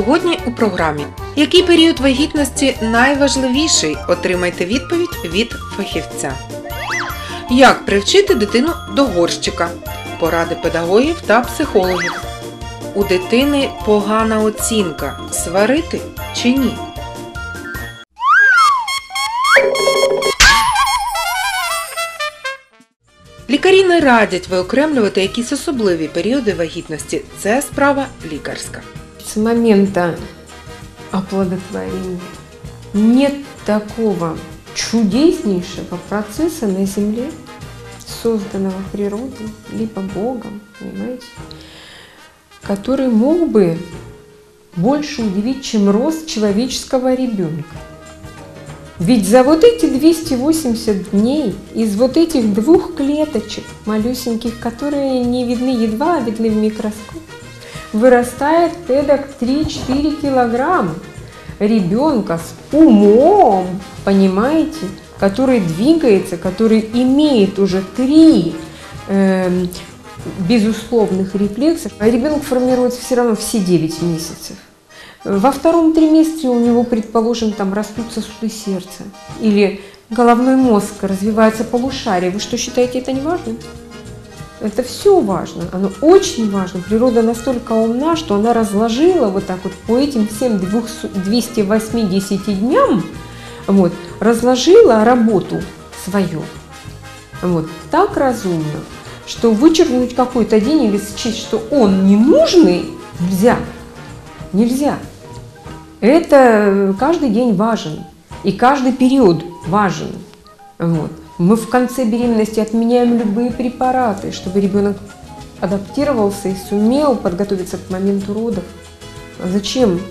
Сьогодні у програмі який період вагітності найважливіший? Отримайте відповідь від фахівця. Як привчити дитину до горщика? Поради педагогів та психологів. У дитини погана оцінка. Сварити чи ні? Лікарі не радять виокремлювати якісь особливі періоди вагітності. Це справа лікарська. С момента оплодотворения нет такого чудеснейшего процесса на Земле, созданного природой, либо Богом, понимаете, который мог бы больше удивить, чем рост человеческого ребенка. Ведь за вот эти 280 дней из вот этих двух клеточек малюсеньких, которые не видны, едва видны в микроскоп, вырастает эдак 3-4 килограмма ребенка с умом, понимаете, который двигается, который имеет уже три эм, безусловных рефлексов. А ребенок формируется все равно все 9 месяцев. Во втором триместре у него, предположим, там растут сосуды сердца или головной мозг, развивается полушарие. Вы что, считаете это не важно? Это все важно, оно очень важно. Природа настолько умна, что она разложила вот так вот по этим всем 280 дням, вот, разложила работу свою. Вот, так разумно, что вычеркнуть какой-то день или счесть, что он ненужный, нельзя. Нельзя. Это каждый день важен. И каждый период важен. Вот. Мы в конце беременности отменяем любые препараты, чтобы ребенок адаптировался и сумел подготовиться к моменту родов. А зачем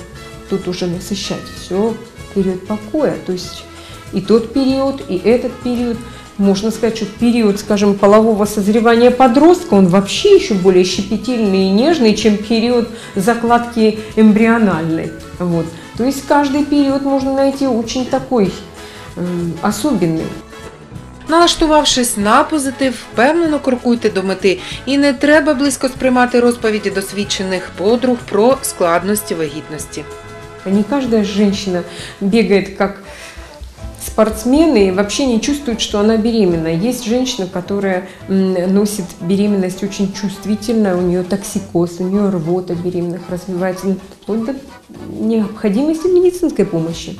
тут уже насыщать? Все, период покоя. То есть и тот период, и этот период. Можно сказать, что период, скажем, полового созревания подростка, он вообще еще более щепетильный и нежный, чем период закладки эмбриональной. Вот. То есть каждый период можно найти очень такой э, особенный. Налаштувавшись на позитив, впевнено крокуйте до мети і не треба близько сприймати розповіді досвідчених подруг про складності вагітності. Не каждая женщина бегает как спортсмен и вообще не чувствует, что она беременна. Есть женщина, которая носит беременность очень чувствительно, у нее токсикоз, у нее рвота беременных развивается, ну, вплоть до необходимости медицинской помощи.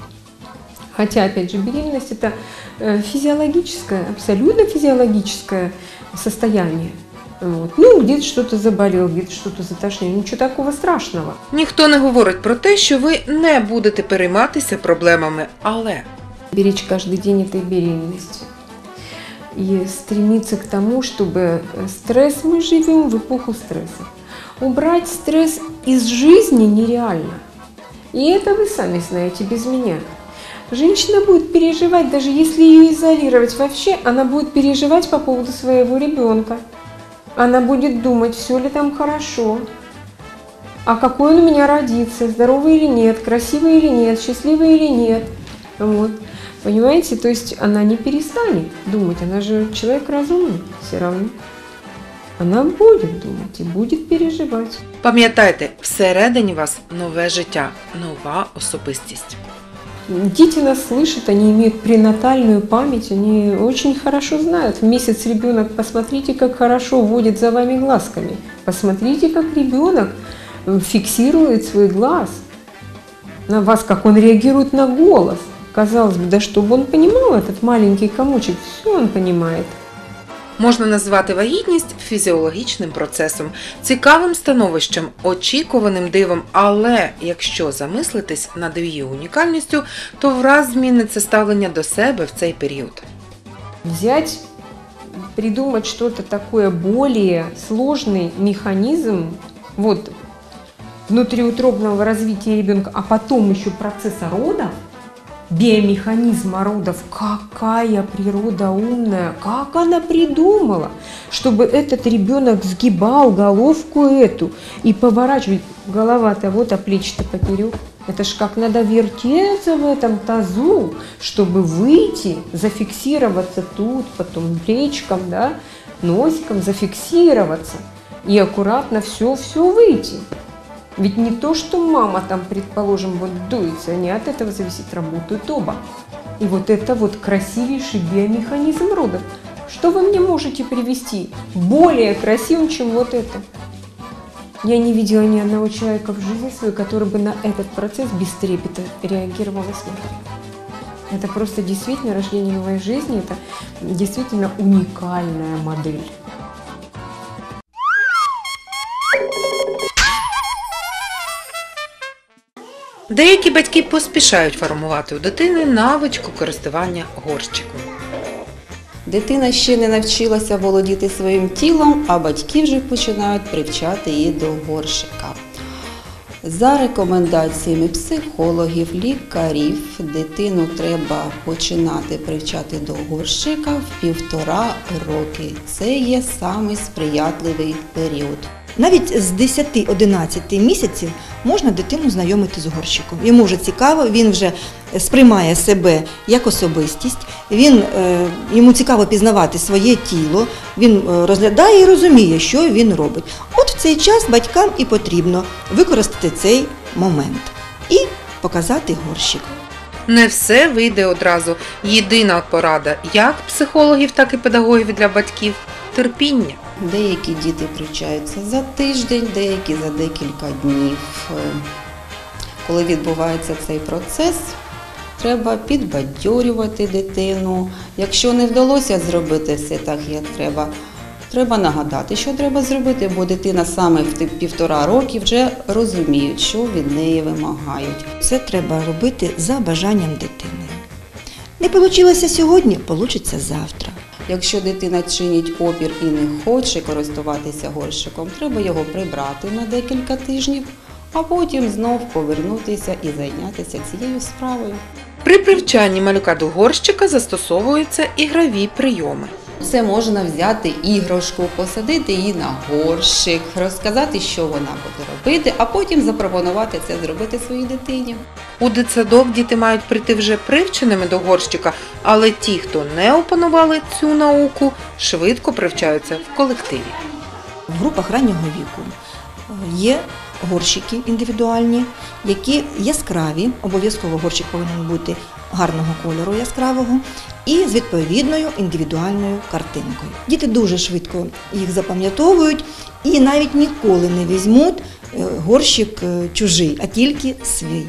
Хотя, опять же, беременность это э, физиологическое, абсолютно физиологическое состояние. Вот. Ну, где-то что-то заболел, где-то что-то затошнило, ничего такого страшного. Ніхто не говорить про те, що ви не будете перейматися проблемами, але беречь каждый день этой беременности. И стремиться к тому, чтобы стресс, мы живем в эпоху стресса. Убрать стресс из жизни нереально. И это вы сами знаете без меня. Женщина будет переживать, даже если ее изолировать вообще, она будет переживать по поводу своего ребенка. Она будет думать, все ли там хорошо, а какой он у меня родится, здоровый или нет, красивый или нет, счастливый или нет. Вот. Понимаете, то есть она не перестанет думать, она же человек разумный все равно. Она будет думать и будет переживать. пам'ятайте, всередині вас нове життя, нова особистість. Дети нас слышат, они имеют пренатальную память, они очень хорошо знают. В месяц ребенок, посмотрите, как хорошо водит за вами глазками. Посмотрите, как ребенок э, фиксирует свой глаз на вас, как он реагирует на голос. Казалось бы, да чтобы он понимал этот маленький комочек, все он понимает. Можна назвати вагітність фізіологічним процесом, цікавим становищем, очікуваним дивом, але якщо замислитись над її унікальністю, то враз зміниться ставлення до себе в цей період. Взять, придумать что-то такое более сложный механизм, вот, внутриутробного развития а потом еще процесса родов, биомеханизма родов, какая природа умная, как она придумала, чтобы этот ребенок сгибал головку эту и поворачивать. Голова-то вот, а плечи-то поперек. Это ж как надо вертеться в этом тазу, чтобы выйти, зафиксироваться тут, потом плечиком, да, носиком зафиксироваться и аккуратно все-все выйти. Ведь не то, что мама там, предположим, вот дуется, не от этого зависит, работают оба. И вот это вот красивейший биомеханизм родов. Что вы мне можете привести более красивым, чем вот это? Я не видела ни одного человека в жизни своей, который бы на этот процесс без трепета реагировал и смотрел. Это просто действительно рождение новой жизни, это действительно уникальная модель. Деякі батьки поспішають формувати у дитини навичку користування горщиком. Дитина ще не навчилася володіти своїм тілом, а батьки вже починають привчати її до горщика. За рекомендаціями психологів, лікарів, дитину треба починати привчати до горщика в півтора роки. Це є самий сприятливий період. Навіть з 10-11 місяців можна дитину знайомити з горщиком. Йому вже цікаво, він вже сприймає себе як особистість, він, е, йому цікаво пізнавати своє тіло, він е, розглядає і розуміє, що він робить. От в цей час батькам і потрібно використати цей момент і показати горщик. Не все вийде одразу. Єдина порада як психологів, так і педагогів для батьків терпіння. Деякі діти привчаються за тиждень, деякі за декілька днів. Е, Коли відбувається цей процес, треба підбадьорювати дитину. Якщо не вдалося зробити все так, як треба, треба нагадати, що треба зробити, бо дитина саме в півтора роки вже розуміє, що від неї вимагають. Це треба робити за бажанням дитини. Не вийшло сьогодні, вийде завтра. Якщо дитина чинить опір і не хоче користуватися горщиком, треба його прибрати на декілька тижнів, а потім знов повернутися і зайнятися цією справою. При привчанні малюка до горщика застосовуються ігрові прийоми. Це можна взяти іграшку, посадити її на горщик, розказати, що вона буде робити, а потім запропонувати це зробити своїй дитині. У дитсадок діти мають прийти вже привченими до горщика, але ті, хто не опанували цю науку, швидко привчаються в колективі. В групах раннього віку е, є горщики індивідуальні, які яскраві, обов'язково горщик повинен бути гарного кольору яскравого і з відповідною індивідуальною картинкою. Діти дуже швидко їх запам'ятовують і навіть ніколи не візьмуть е, горщик е, чужий, а тільки свій.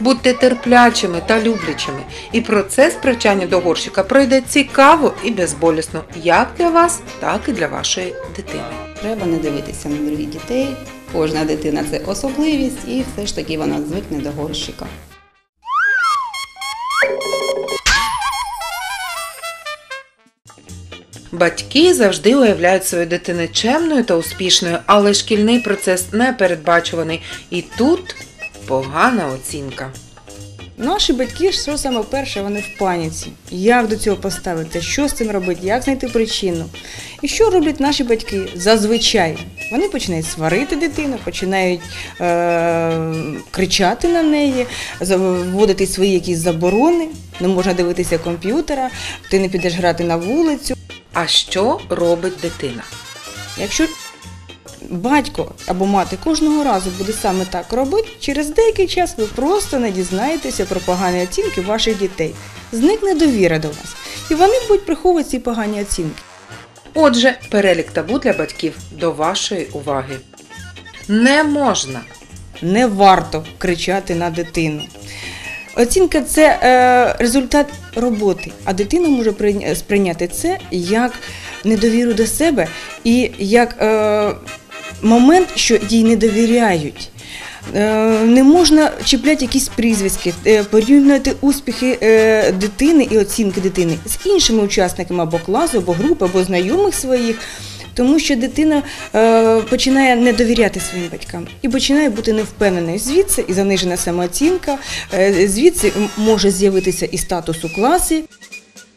Будьте терплячими та люблячими, і процес привчання до горщика пройде цікаво і безболісно, як для вас, так і для вашої дитини. Треба не дивитися на других дітей. Кожна дитина це особливість, і все ж таки вона звикне до горщика. Батьки завжди уявляють свою дитину чемною та успішною, але шкільний процес непередбачуваний, і тут погана оцінка. Наші батьки, що саме перше, вони в паніці. Як до цього поставитися, що з цим робити, як знайти причину. І що роблять наші батьки зазвичай? Вони починають сварити дитину, починають е- кричати на неї, вводити свої якісь заборони. Не можна дивитися комп'ютера, ти не підеш грати на вулицю. А що робить дитина? Якщо батько або мати кожного разу буде саме так робити, через деякий час ви просто не дізнаєтеся про погані оцінки ваших дітей. Зникне довіра до вас. І вони будуть приховувати ці погані оцінки. Отже, перелік табу для батьків до вашої уваги. Не можна Не варто кричати на дитину. Оцінка це е, результат роботи, а дитина може сприйняти це як недовіру до себе і як е, момент, що їй не довіряють. Е, Не можна чіпляти якісь прізвиськи, е, порівнювати успіхи е, дитини і оцінки дитини з іншими учасниками або класу, або групи, або знайомих своїх. Тому що дитина е, починає не довіряти своїм батькам і починає бути невпевненою. Звідси і занижена самооцінка, е, звідси може з'явитися і статус у класі,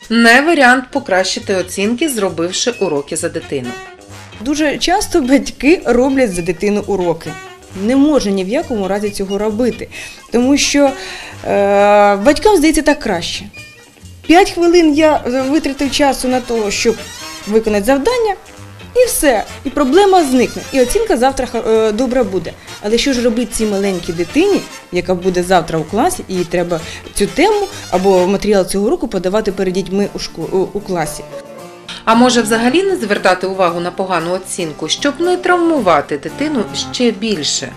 не варіант покращити оцінки, зробивши уроки за дитину. Дуже часто батьки роблять за дитину уроки. Не можна ні в якому разі цього робити, тому що е, батькам здається так краще. П'ять хвилин я витратив часу на те, щоб виконати завдання, І все, і проблема зникне, і оцінка завтра е, добра буде. Але що ж робити цій маленькій дитині, яка буде завтра у класі, і треба цю тему або матеріал цього року подавати перед дітьми у, шко- у, у класі? А може взагалі не звертати увагу на погану оцінку, щоб не травмувати дитину ще більше?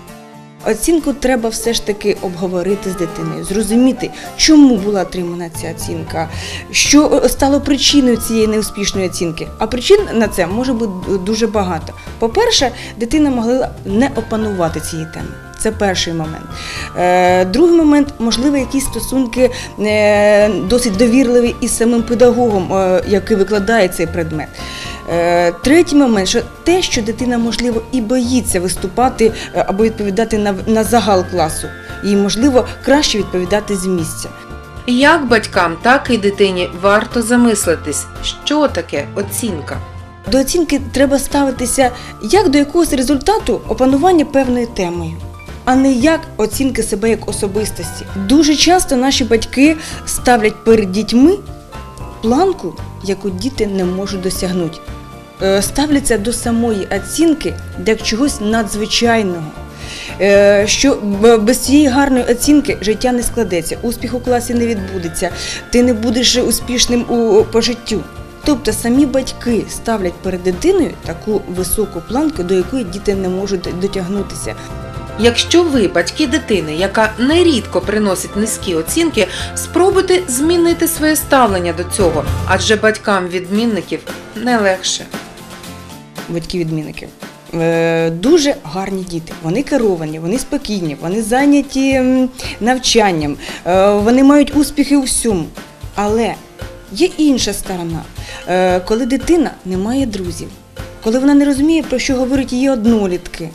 Оцінку треба все ж таки обговорити з дитиною, зрозуміти, чому була отримана ця оцінка, що е, стало причиною цієї неуспішної оцінки. А причин на це може бути дуже багато. По-перше, дитина могла не опанувати цієї теми. Це перший момент. Е, другий момент, можливо, якісь стосунки е, досить довірливі із самим педагогом, е, який викладає цей предмет. Третій момент, що те, що дитина, можливо, і боїться виступати або відповідати на, на загал класу, їй можливо краще відповідати з місця. Як батькам, так і дитині варто замислитись, що таке оцінка. До оцінки треба ставитися як до якогось результату опанування певною темою, а не як оцінки себе як особистості. Дуже часто наші батьки ставлять перед дітьми планку, яку діти не можуть досягнути. Е, Ставляться до самої оцінки як чогось надзвичайного. Е, Що без цієї гарної оцінки життя не складеться, успіх у класі не відбудеться, ти не будеш успішним у, по життю. Тобто самі батьки ставлять перед дитиною таку високу планку, до якої діти не можуть дотягнутися. Якщо ви, батьки дитини, яка нерідко приносить низькі оцінки, спробуйте змінити своє ставлення до цього, адже батькам відмінників не легше. батьки-відмінники. Е, Дуже гарні діти. Вони керовані, вони спокійні, вони зайняті навчанням, е, вони мають успіхи у всьому. Але є інша сторона, Е, коли дитина не має друзів, коли вона не розуміє, про що говорять її однолітки.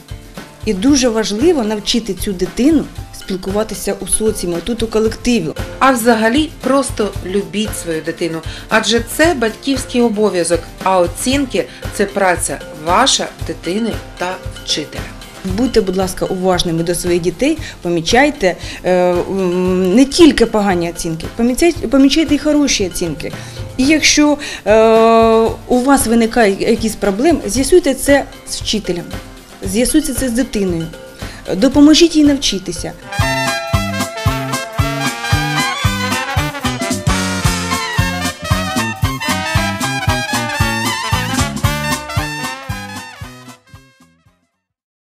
І дуже важливо навчити цю дитину спілкуватися у соціумі, тут у колективі. А взагалі просто любіть свою дитину, адже це батьківський обов'язок, а оцінки це праця ваша, дитини та вчителя. Будьте, будь ласка, уважними до своїх дітей, помічайте е, не тільки погані оцінки, помічайте, помічайте і хороші оцінки. І якщо е, у вас виникають якісь проблеми, з'ясуйте це з вчителем, з'ясуйте це з дитиною, допоможіть їй навчитися.